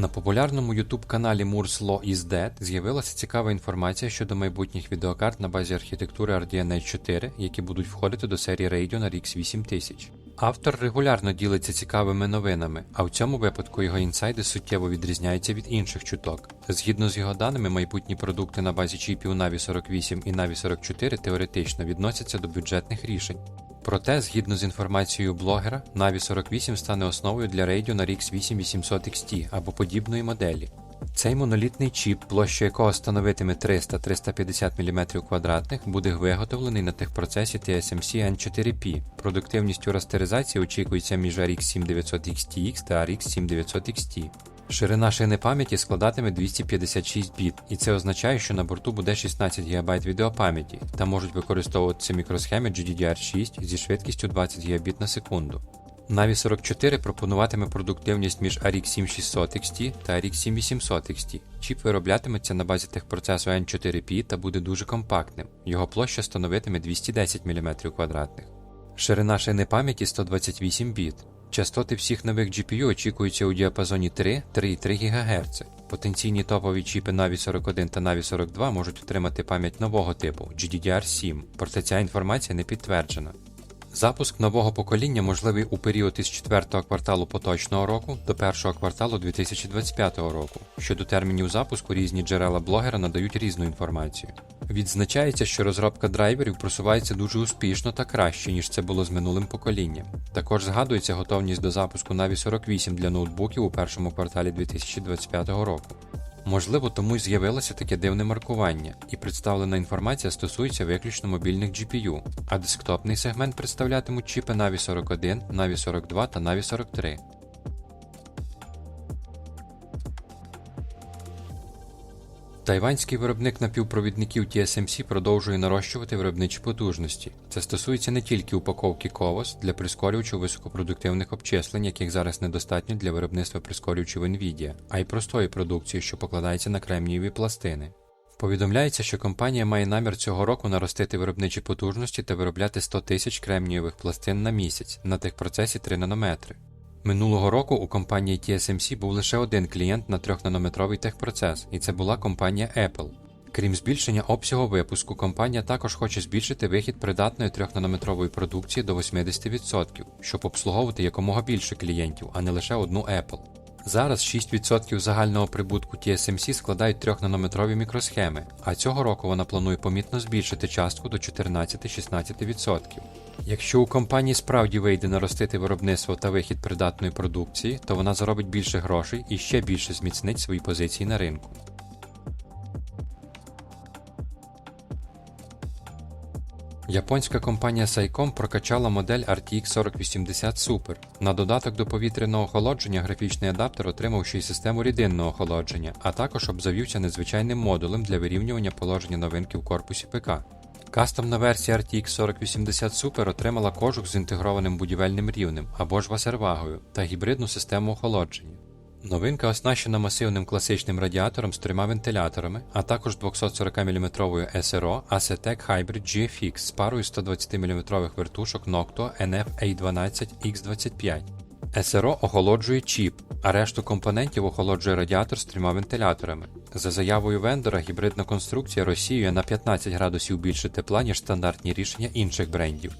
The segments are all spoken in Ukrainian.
На популярному YouTube каналі Moore's Law is Dead з'явилася цікава інформація щодо майбутніх відеокарт на базі архітектури RDNA 4, які будуть входити до серії Radeon RX 8000. Автор регулярно ділиться цікавими новинами, а в цьому випадку його інсайди суттєво відрізняються від інших чуток. Згідно з його даними, майбутні продукти на базі чіпів Navi 48 і Navi 44 теоретично відносяться до бюджетних рішень. Проте, згідно з інформацією блогера, Navi 48 стане основою для Radeon RX 8800 XT або подібної моделі. Цей монолітний чіп, площа якого становитиме 300-350 мм квадратних, буде виготовлений на техпроцесі TSMC N4P. Продуктивністю растеризації очікується між RX 7900 XTX та RX 7900 XT. Ширина шини пам'яті складатиме 256 біт, і це означає, що на борту буде 16 ГБ відеопам'яті та можуть використовуватися мікросхеми GDDR6 зі швидкістю 20 Гбіт на секунду. Navi 44 пропонуватиме продуктивність між RX 7600 XT та RX 7800 XT. Чіп вироблятиметься на базі техпроцесу N4P та буде дуже компактним. Його площа становитиме 210 мм квадратних. Ширина шини пам'яті 128 біт. Частоти всіх нових GPU очікуються у діапазоні 3-3,3 ГГц. Потенційні топові чіпи Navi 41 та Navi 42 можуть отримати пам'ять нового типу GDDR7, проте ця інформація не підтверджена. Запуск нового покоління можливий у період із 4 кварталу поточного року до 1 кварталу 2025 року. Щодо термінів запуску, різні джерела блогера надають різну інформацію. Відзначається, що розробка драйверів просувається дуже успішно та краще, ніж це було з минулим поколінням. Також згадується готовність до запуску Navi 48 для ноутбуків у першому кварталі 2025 року. Можливо, тому й з'явилося таке дивне маркування, і представлена інформація стосується виключно мобільних GPU, а десктопний сегмент представлятимуть чіпи Navi 41, Navi 42 та Navi 43. Тайванський виробник напівпровідників TSMC продовжує нарощувати виробничі потужності. Це стосується не тільки упаковки CoWoS для прискорювачів високопродуктивних обчислень, яких зараз недостатньо для виробництва прискорювачів NVIDIA, а й простої продукції, що покладається на кремнієві пластини. Повідомляється, що компанія має намір цього року наростити виробничі потужності та виробляти 100 тисяч кремнієвих пластин на місяць на техпроцесі 3 нанометри. Минулого року у компанії TSMC був лише один клієнт на 3-нанометровий техпроцес, і це була компанія Apple. Крім збільшення обсягу випуску, компанія також хоче збільшити вихід придатної 3-нанометрової продукції до 80%, щоб обслуговувати якомога більше клієнтів, а не лише одну Apple. Зараз 6% загального прибутку TSMC складають 3-нанометрові мікросхеми, а цього року вона планує помітно збільшити частку до 14-16%. Якщо у компанії справді вийде наростити виробництво та вихід придатної продукції, то вона заробить більше грошей і ще більше зміцнить свої позиції на ринку. Японська компанія Saicom прокачала модель RTX 4080 Super. На додаток до повітряного охолодження графічний адаптер отримав ще й систему рідинного охолодження, а також обзавівся незвичайним модулем для вирівнювання положення новинки в корпусі ПК. Кастомна версія RTX 4080 Super отримала кожух з інтегрованим будівельним рівнем або ж васервагою та гібридну систему охолодження. Новинка оснащена масивним класичним радіатором з трьома вентиляторами, а також 240-мм SRO Acetec Hybrid GFX з парою 120-мм вертушок Noctua NF-A12X25. SRO охолоджує чіп, а решту компонентів охолоджує радіатор з трьома вентиляторами. За заявою вендора, гібридна конструкція розсіює на 15 градусів більше тепла, ніж стандартні рішення інших брендів.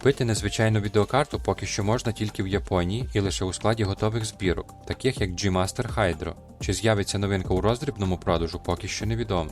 Купити незвичайну відеокарту поки що можна тільки в Японії і лише у складі готових збірок, таких як G-Master Hydro. Чи з'явиться новинка у роздрібному продажу, поки що невідомо.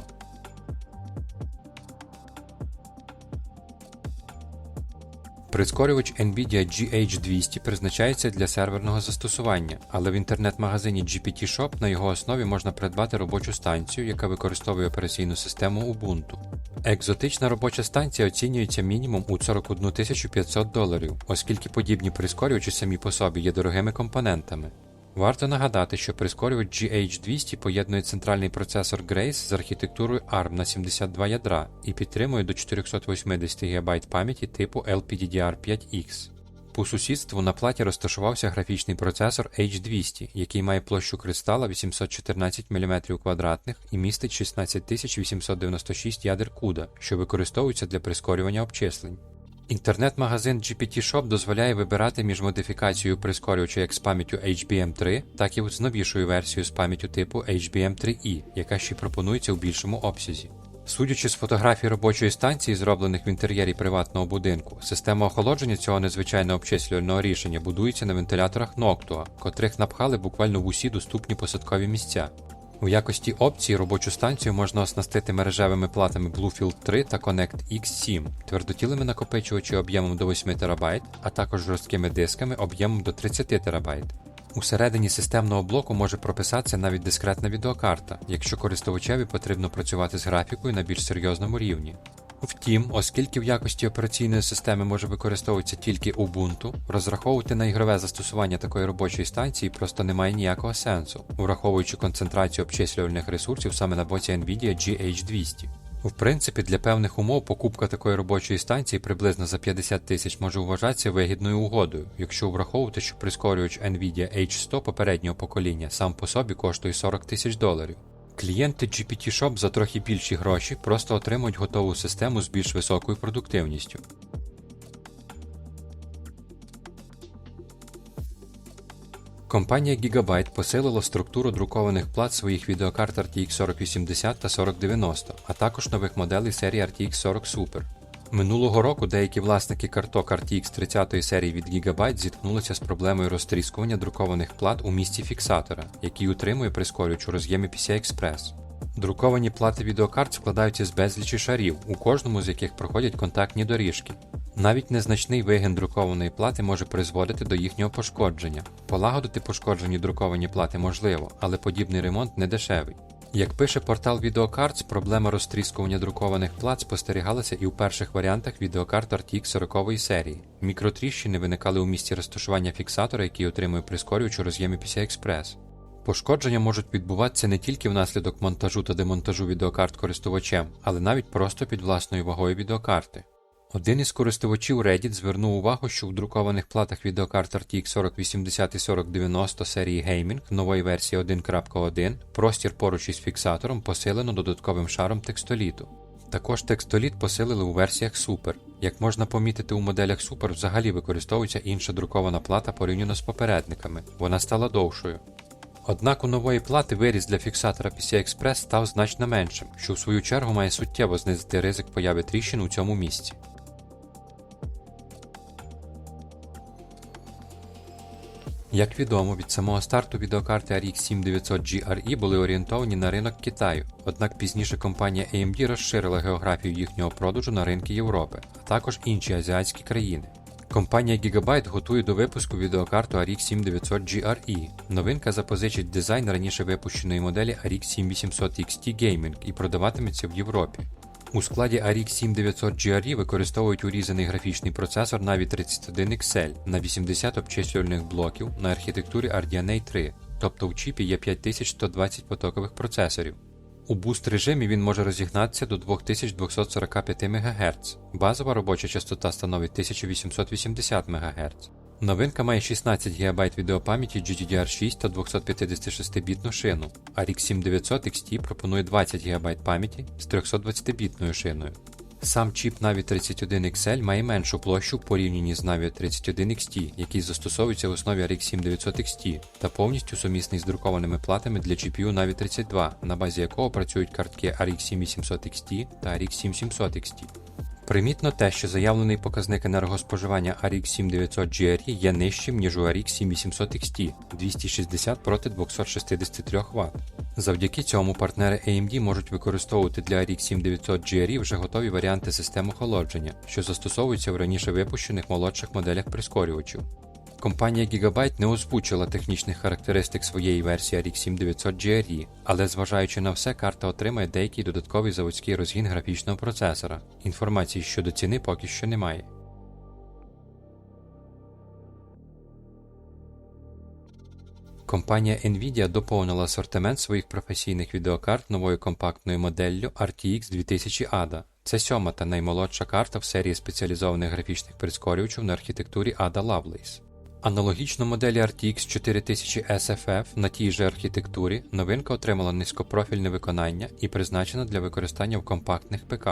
Прискорювач NVIDIA GH200 призначається для серверного застосування, але в інтернет-магазині GPT Shop на його основі можна придбати робочу станцію, яка використовує операційну систему Ubuntu. Екзотична робоча станція оцінюється мінімум у 41 500 доларів, оскільки подібні прискорювачі самі по собі є дорогими компонентами. Варто нагадати, що прискорювач GH200 поєднує центральний процесор Grace з архітектурою ARM на 72 ядра і підтримує до 480 ГБ пам'яті типу LPDDR5X. По сусідству на платі розташувався графічний процесор H200, який має площу кристала 814 мм і містить 16896 ядер CUDA, що використовуються для прискорювання обчислень. Інтернет-магазин GPT Shop дозволяє вибирати між модифікацією прискорювача як з пам'яттю HBM3, так і з новішою версією з пам'яттю типу HBM3E, яка ще пропонується у більшому обсязі. Судячи з фотографій робочої станції, зроблених в інтер'єрі приватного будинку, система охолодження цього незвичайно обчислювального рішення будується на вентиляторах Noctua, котрих напхали буквально в усі доступні посадкові місця. У якості опції робочу станцію можна оснастити мережевими платами Bluefield 3 та Connect X7, твердотілими накопичувачі об'ємом до 8 ТБ, а також жорсткими дисками об'ємом до 30 ТБ. Усередині системного блоку може прописатися навіть дискретна відеокарта, якщо користувачеві потрібно працювати з графікою на більш серйозному рівні. Втім, оскільки в якості операційної системи може використовуватися тільки Ubuntu, розраховувати на ігрове застосування такої робочої станції просто немає ніякого сенсу, враховуючи концентрацію обчислювальних ресурсів саме на боці Nvidia GH200. В принципі, для певних умов покупка такої робочої станції приблизно за 50 тисяч може вважатися вигідною угодою, якщо враховувати, що прискорювач Nvidia H100 попереднього покоління сам по собі коштує 40 тисяч доларів. Клієнти GPT Shop за трохи більші гроші просто отримують готову систему з більш високою продуктивністю. Компанія Gigabyte посилила структуру друкованих плат своїх відеокарт RTX 4080 та 4090, а також нових моделей серії RTX 40 Super. Минулого року деякі власники карток RTX 30 серії від Gigabyte зіткнулися з проблемою розтріскування друкованих плат у місці фіксатора, який утримує прискорювач у роз'ємі PCI-Express. Друковані плати відеокарт складаються з безлічі шарів, у кожному з яких проходять контактні доріжки. Навіть незначний вигін друкованої плати може призводити до їхнього пошкодження. Полагодити пошкоджені друковані плати можливо, але подібний ремонт не дешевий. Як пише портал Videocards, проблема розтріскування друкованих плат спостерігалася і у перших варіантах відеокарт RTX 40 серії. Мікротріщини виникали у місці розташування фіксатора, який отримує прискорювач у роз'ємі PCI-Express. Пошкодження можуть відбуватися не тільки внаслідок монтажу та демонтажу відеокарт користувачем, але навіть просто під власною вагою відеокарти. Один із користувачів Reddit звернув увагу, що в друкованих платах відеокарт RTX 4080 і 4090 серії Gaming нової версії 1.1 простір поруч із фіксатором посилено додатковим шаром текстоліту. Також текстоліт посилили у версіях Super. Як можна помітити, у моделях Super взагалі використовується інша друкована плата порівняно з попередниками, вона стала довшою. Однак у нової плати виріз для фіксатора PCI-Express став значно меншим, що в свою чергу має суттєво знизити ризик появи тріщин у цьому місці. Як відомо, від самого старту відеокарти RX 7900 GRE були орієнтовані на ринок Китаю, однак пізніше компанія AMD розширила географію їхнього продажу на ринки Європи, а також інші азіатські країни. Компанія Gigabyte готує до випуску відеокарту RX 7900 GRE. Новинка запозичить дизайн раніше випущеної моделі RX 7800 XT Gaming і продаватиметься в Європі. У складі RX 7900 GRE використовують урізаний графічний процесор Navi 31XL на 80 обчислювальних блоків на архітектурі RDNA 3, тобто в чіпі є 5120 потокових процесорів. У буст режимі він може розігнатися до 2245 МГц. Базова робоча частота становить 1880 МГц. Новинка має 16 ГБ відеопам'яті GDDR6 та 256-бітну шину, а RX 7900 XT пропонує 20 ГБ пам'яті з 320-бітною шиною. Сам чіп Navi 31XL має меншу площу в порівнянні з Navi 31XT, який застосовується в основі RX 7900 XT, та повністю сумісний з друкованими платами для GPU Navi 32, на базі якого працюють картки RX 7800 XT та RX 7700 XT. Примітно те, що заявлений показник енергоспоживання RX 7900 GRE є нижчим, ніж у RX 7800 XT 260 проти 263 Вт. Завдяки цьому партнери AMD можуть використовувати для RX 7900 GRE вже готові варіанти систем охолодження, що застосовуються в раніше випущених молодших моделях прискорювачів. Компанія Gigabyte не озвучила технічних характеристик своєї версії RX 7900 GRE, але зважаючи на все, карта отримає деякий додатковий заводський розгін графічного процесора. Інформації щодо ціни поки що немає. Компанія Nvidia доповнила асортимент своїх професійних відеокарт новою компактною моделлю RTX 2000 ADA. Це сьома та наймолодша карта в серії спеціалізованих графічних прискорювачів на архітектурі ADA Lovelace. Аналогічно моделі RTX 4000 SFF на тій же архітектурі новинка отримала низькопрофільне виконання і призначена для використання в компактних ПК.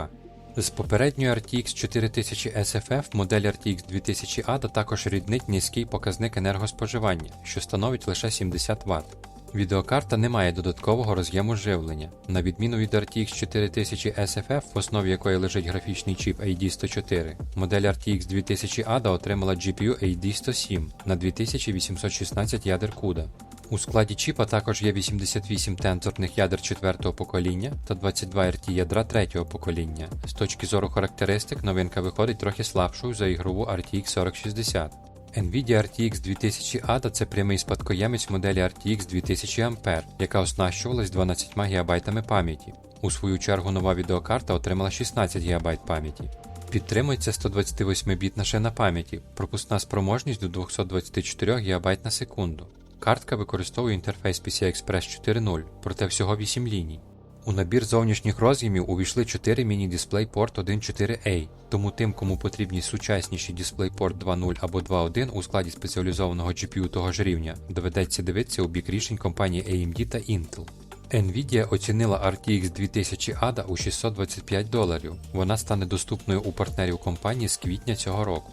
З попередньої RTX 4000 SFF модель RTX 2000 ADA також ріднить низький показник енергоспоживання, що становить лише 70 Вт. Відеокарта не має додаткового роз'єму живлення. На відміну від RTX 4000 SFF, в основі якої лежить графічний чіп AD104, модель RTX 2000 ADA отримала GPU AD107 на 2816 ядер CUDA. У складі чіпа також є 88 тензорних ядер 4-го покоління та 22 RT ядра 3-го покоління. З точки зору характеристик, новинка виходить трохи слабшою за ігрову RTX 4060. Nvidia RTX 2000 ADA це прямий спадкоємець моделі RTX 2000 A, яка оснащувалась 12 ГБ пам'яті. У свою чергу нова відеокарта отримала 16 ГБ пам'яті. Підтримується 128-бітна шина пам'яті, пропускна спроможність до 224 ГБ на секунду. Картка використовує інтерфейс PCI Express 4.0, проте всього 8 ліній. У набір зовнішніх роз'ємів увійшли 4 міні-DisplayPort 1.4a, тому тим, кому потрібні сучасніші DisplayPort 2.0 або 2.1 у складі спеціалізованого GPU того ж рівня, доведеться дивитися у бік рішень компанії AMD та Intel. Nvidia оцінила RTX 2000 ADA у 625 доларів. Вона стане доступною у партнерів компанії з квітня цього року.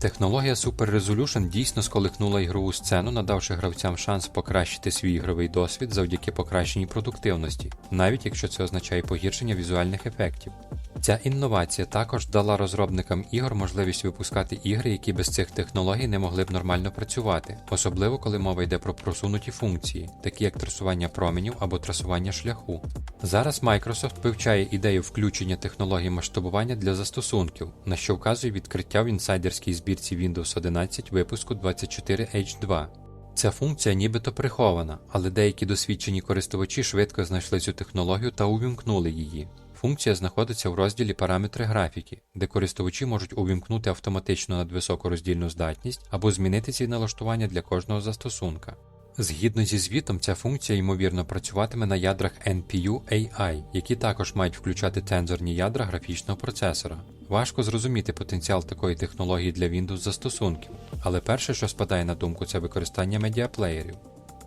Технологія Super Resolution дійсно сколихнула ігрову сцену, надавши гравцям шанс покращити свій ігровий досвід завдяки покращеній продуктивності, навіть якщо це означає погіршення візуальних ефектів. Ця інновація також дала розробникам ігор можливість випускати ігри, які без цих технологій не могли б нормально працювати, особливо коли мова йде про просунуті функції, такі як трасування променів або трасування шляху. Зараз Microsoft вивчає ідею включення технологій масштабування для застосунків, на що вказує відкриття в інсайдерській збірці Windows 11 випуску 24H2. Ця функція нібито прихована, але деякі досвідчені користувачі швидко знайшли цю технологію та увімкнули її. Функція знаходиться в розділі Параметри графіки, де користувачі можуть увімкнути автоматичну надвисоку роздільну здатність або змінити ці налаштування для кожного застосунка. Згідно зі звітом, ця функція ймовірно працюватиме на ядрах NPU AI, які також мають включати тензорні ядра графічного процесора. Важко зрозуміти потенціал такої технології для Windows застосунків, але перше, що спадає на думку, це використання медіаплеєрів.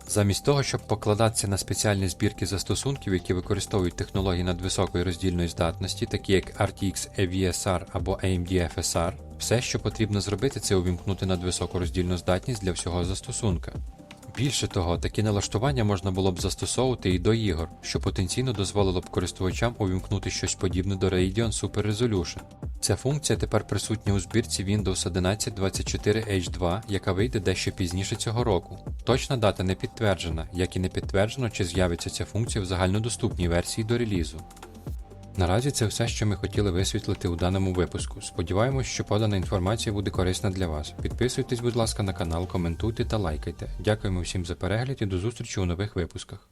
Замість того, щоб покладатися на спеціальні збірки застосунків, які використовують технології надвисокої роздільної здатності, такі як RTX AVSR або AMD FSR, все, що потрібно зробити, це увімкнути надвисоку роздільну здатність для всього застосунка. Більше того, такі налаштування можна було б застосовувати і до ігор, що потенційно дозволило б користувачам увімкнути щось подібне до Radeon Super Resolution. Ця функція тепер присутня у збірці Windows 11 24H2, яка вийде дещо пізніше цього року. Точна дата не підтверджена, як і не підтверджено, чи з'явиться ця функція в загальнодоступній версії до релізу. Наразі це все, що ми хотіли висвітлити у даному випуску. Сподіваємось, що подана інформація буде корисна для вас. Підписуйтесь, будь ласка, на канал, коментуйте та лайкайте. Дякуємо всім за перегляд і до зустрічі у нових випусках.